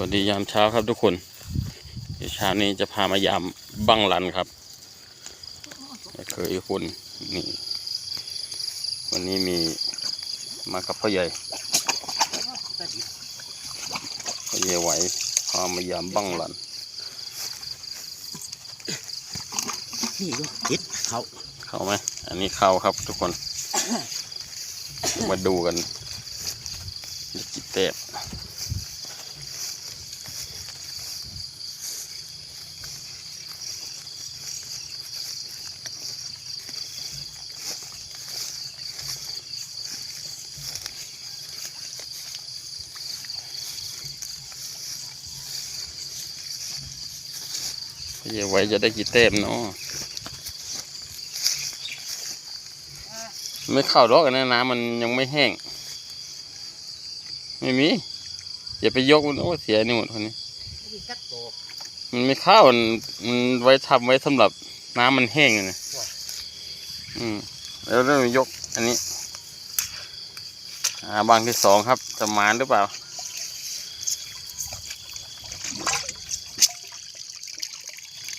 วัสดียามเช้าครับทุกคนเดี๋ยวเช้านี้จะพามายามบังลันครับเคยคุณนี่วันนี้มีมากับพ่อใหญ่พ่อใหญ่ไหวพามายามบังลันนี่ก็ติดเขาเข้าไหมอันนี้เข้าครับทุกคน มาดูกันได้กี่แต้ม เยาไว้จะได้กี่เต็มเนาะไม่เข้าดอกอันนะน้ำมันยังไม่แห้ง ไม่มีอย่าไปยกมันโอ้เสียนี่หมดคนนี้ มันไม่เข้ามันมันไว้ทำไว้สำหรับน้ำมันแห้งอะนะอืมแล้วเริ่มยกอันนี้อ่าบางที่สองครับจะมานหรือเปล่า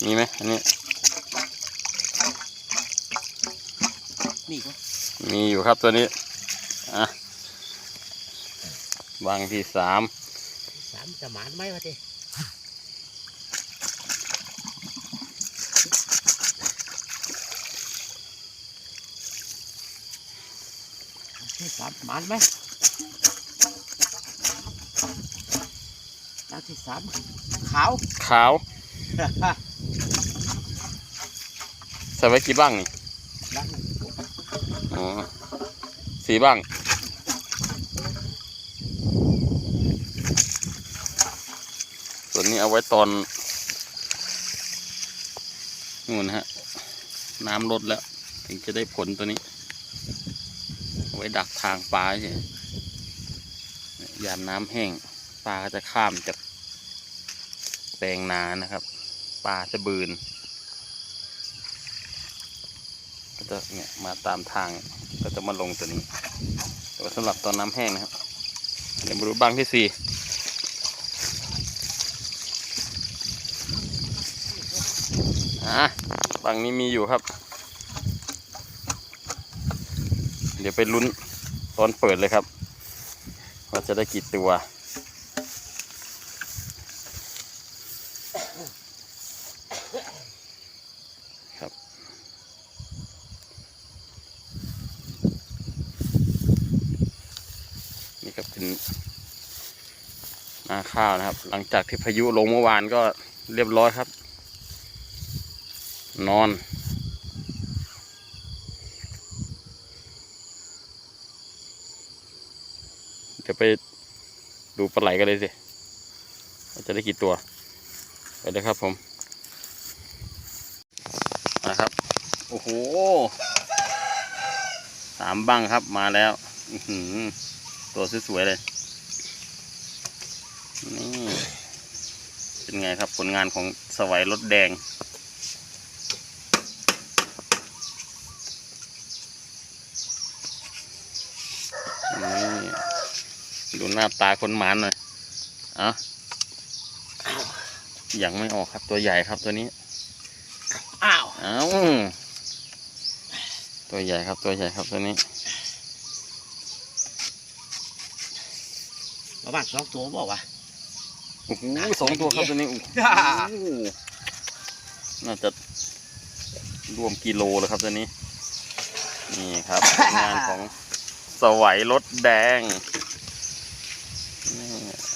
มีไหมอันนี้นี่ก็มีอยู่ครับตัวนี้อะบางที่สามสามจะหมานไหมวะเต้ที่สามหมานไหมดาวที่สามขาว ขาว ใส่ไว้กี่บ้างนี่อ๋อสี่บ้าง ส่วนนี้เอาไว้ตอนนู่นฮะ น้ำลดแล้ว ถึงจะได้ผลตัวนี้ เอาไว้ดักทางปลาใช่ยามน้ำแห้งปลาก็จะข้ามจากแปลงนานะครับ ปลาจะบืน ก็จะเนี่ยมาตามทางก็จะมาลงตัวนี้แต่ว่าสำหรับตอนน้ำแห้งนะครับเดี๋ยวมาดูบ้างที่สี่อะบางนี้มีอยู่ครับ เดี๋ยวไปลุ้นตอนเปิดเลยครับว่าจะได้กี่ตัว ครับ นี่ก็ เป็นนาข้าวนะครับ หลังจากที่พายุลงเมื่อวานก็เรียบร้อยครับ นอนเดี๋ยวไปดูปลาไหลกันเลยสิจะได้กี่ตัว ไปเลยครับผมมาครับ โอ้โหสามบังครับมาแล้ว อือหือ ตัวสวยๆเลย นี่ เป็นไงครับผลงานของสวัยรถแดง นี่ ดูหน้าตาคนหมานหน่อยเอะยังไม่ออกครับตัวใหญ่ครับตัวนี้ อ้าวเอ้าตัวใหญ่ครับตัวใหญ่ครับตัวนี้ ประมาณสองตัวบอกว่าโอ้โหสองตัวครับตัวนี้โอ้โหน่าจะรวมกิโลเลยครับตัวนี้ นี่ครับผลงานของสวัยรถแดงนี่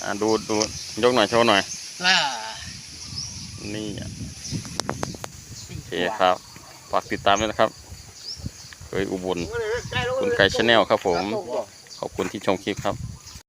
อะดูดูยกหน่อยโชว์หน่อยล่านี่อะโอเคครับฝากติดตามด้วยนะครับ เคยอุบลคุณไก่ชาแนลครับผม ขอบคุณที่ชมคลิปครับ